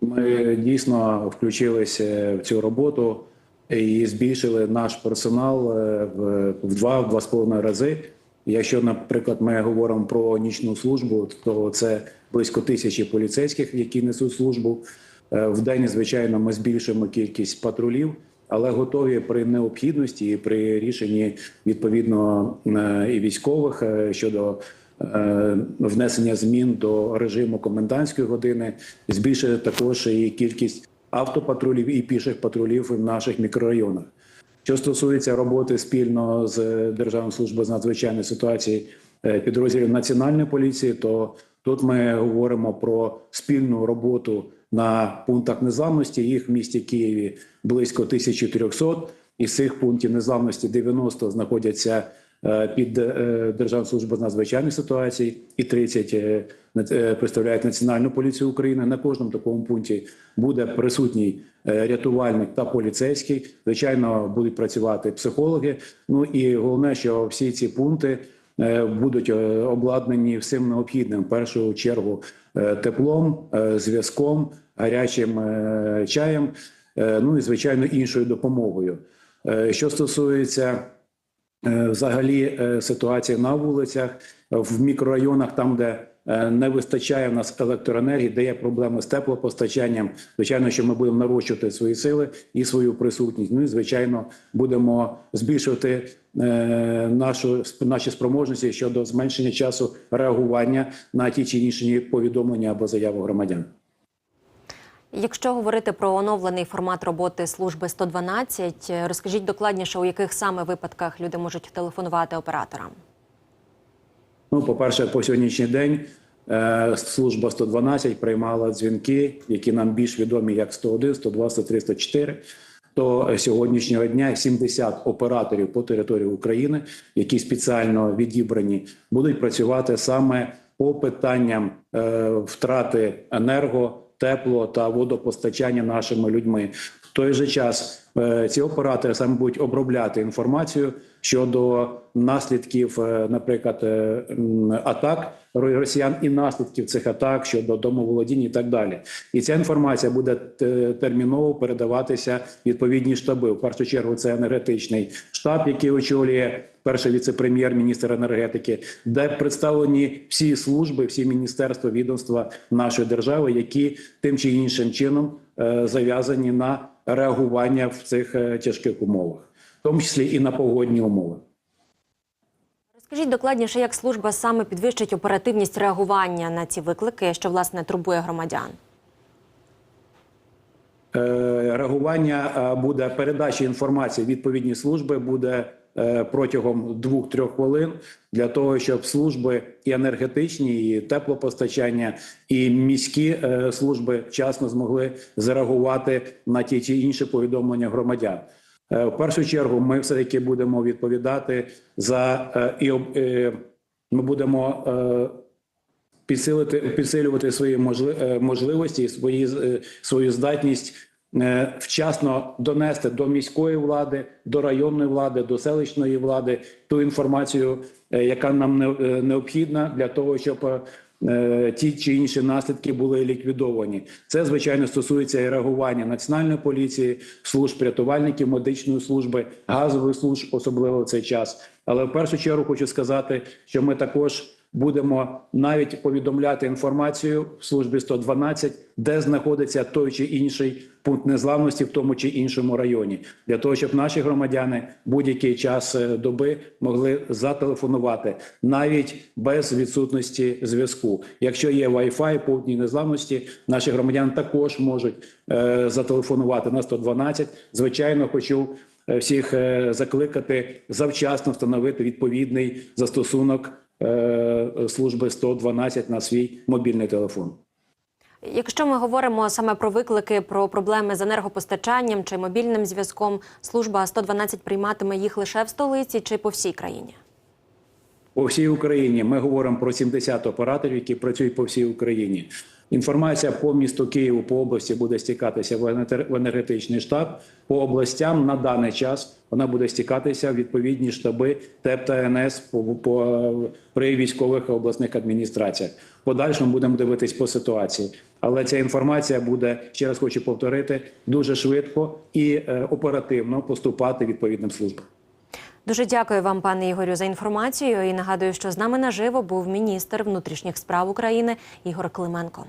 Ми дійсно включилися в цю роботу і збільшили наш персонал е, в в два в два з половиною рази. Якщо, наприклад, ми говоримо про нічну службу, то це близько тисячі поліцейських, які несуть службу. Е, В день, звичайно, ми збільшуємо кількість патрулів, але готові при необхідності і при рішенні відповідно е, і військових щодо внесення змін до режиму комендантської години, збільшити також і кількість автопатрулів і піших патрулів в наших мікрорайонах. Що стосується роботи спільно з Державною службою з надзвичайної ситуації е, підрозділів Національної поліції, то тут ми говоримо про спільну роботу на пунктах незламності. Їх в місті Києві близько 1300. Із цих пунктів незламності 90 знаходяться е, під е, Державну службу з надзвичайних ситуацій, і 30 е, е, представляють Національну поліцію України. На кожному такому пункті буде присутній е, рятувальник та поліцейський. Звичайно, будуть працювати психологи. Ну і головне, що всі ці пункти е, будуть е, обладнані всім необхідним. В першу чергу е, теплом, е, зв'язком, гарячим е, чаєм, е, ну і звичайно іншою допомогою. Е, Що стосується е, взагалі е, ситуації на вулицях, е, в мікрорайонах, там, де е, не вистачає в нас електроенергії, де є проблеми з теплопостачанням. Звичайно, що ми будемо нарощувати свої сили і свою присутність. Ну і звичайно, будемо збільшувати е, нашу наші спроможності щодо зменшення часу реагування на ті чи інші повідомлення або заяви громадян. Якщо говорити про оновлений формат роботи служби 112, е, розкажіть докладніше, у яких саме випадках люди можуть телефонувати операторам. Ну, по-перше, по сьогоднішній день е, служба 112 приймала дзвінки, які нам більш відомі як 101, 102, 103, 104. То е, сьогоднішнього дня 70 операторів по території України, які спеціально відібрані, будуть працювати саме по питанням е, втрати енерго, тепло та водопостачання нашими людьми. Той же час е, ці оператори саме будуть обробляти інформацію щодо наслідків, е, наприклад, е, атак росіян і наслідків цих атак щодо домоволодіння і так далі. І ця інформація буде терміново передаватися відповідні штаби. В першу чергу це енергетичний штаб, який очолює перший віце-прем'єр-міністр енергетики, де представлені всі служби, всі міністерства, відомства нашої держави, які тим чи іншим чином зав'язані на реагування в цих е, тяжких умовах, в тому числі і на погодні умови. Розкажіть докладніше, як служба саме підвищить оперативність реагування на ці виклики, що власне турбує громадян. Е, реагування е, буде передача інформації відповідні служби буде протягом 2-3 хвилин для того, щоб служби і енергетичні, і теплопостачання, і міські е, служби вчасно змогли зареагувати на ті чи інші повідомлення громадян. Е, В першу чергу ми все таки будемо відповідати за е, і е, ми будемо. е, підсилити підсилювати свої е, можливості, свої е, свою здатність е, вчасно донести до міської влади, до районної влади, до селищної влади ту інформацію, е, яка нам е, необхідна для того, щоб е, ті чи інші наслідки були ліквідовані. Це звичайно стосується і реагування національної поліції, служб рятувальників, медичної служби, газових служб, особливо в цей час. Але в першу чергу хочу сказати, що ми також будемо навіть повідомляти інформацію в службі 112, де знаходиться той чи інший пункт незламності в тому чи іншому районі, для того, щоб наші громадяни будь-який час е, доби могли зателефонувати навіть без відсутності зв'язку. Якщо є Wi-Fi, пункт незламності, наші громадяни також можуть е, зателефонувати на 112. Звичайно, хочу е, всіх е, закликати завчасно встановити відповідний застосунок служби 112 на свій мобільний телефон. Якщо ми говоримо саме про виклики, про проблеми з енергопостачанням чи мобільним зв'язком, служба 112 прийматиме їх лише в столиці чи по всій країні. По всій Україні ми говоримо про 70 операторів, які працюють по всій Україні. Інформація по місту Києву по області буде стікатися в енергетичний штаб. По областям на даний час вона буде стікатися в відповідні штаби ТЕП та НС по, по, при військових обласних адміністраціях. Подальшому будемо дивитись по ситуації. Але ця інформація буде ще раз хочу повторити дуже швидко і е, оперативно поступати відповідним службам. Дуже дякую вам, пане Ігорю, за інформацію. І нагадую, що з нами наживо був міністр внутрішніх справ України Ігор Клименко.